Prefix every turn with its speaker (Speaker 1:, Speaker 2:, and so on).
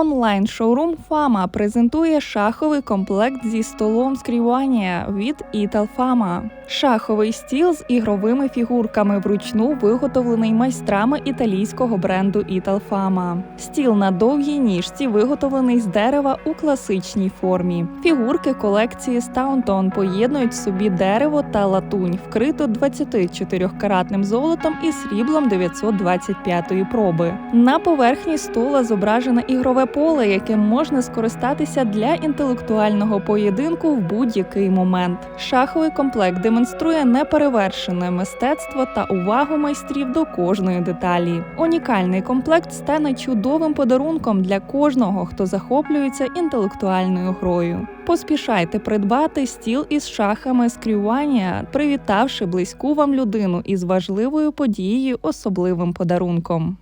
Speaker 1: Онлайн-шоурум Фама презентує шаховий комплект зі столом скрівання від Fama. Шаховий стіл з ігровими фігурками вручну виготовлений майстрами італійського бренду Fama. Стіл на довгій ніжці виготовлений з дерева у класичній формі. Фігурки колекції Staunton поєднують в собі дерево та латунь, вкрито 24-каратним золотом і сріблом 925-ї проби. На поверхні стола зображене ігрове поле, яким можна скористатися для інтелектуального поєдинку в будь-який момент. Шаховий комплект демонструє неперевершене мистецтво та увагу майстрів до кожної деталі. Унікальний комплект стане чудовим подарунком для кожного, хто захоплюється інтелектуальною грою. Поспішайте придбати стіл із шахами з привітавши близьку вам людину із важливою подією, особливим подарунком.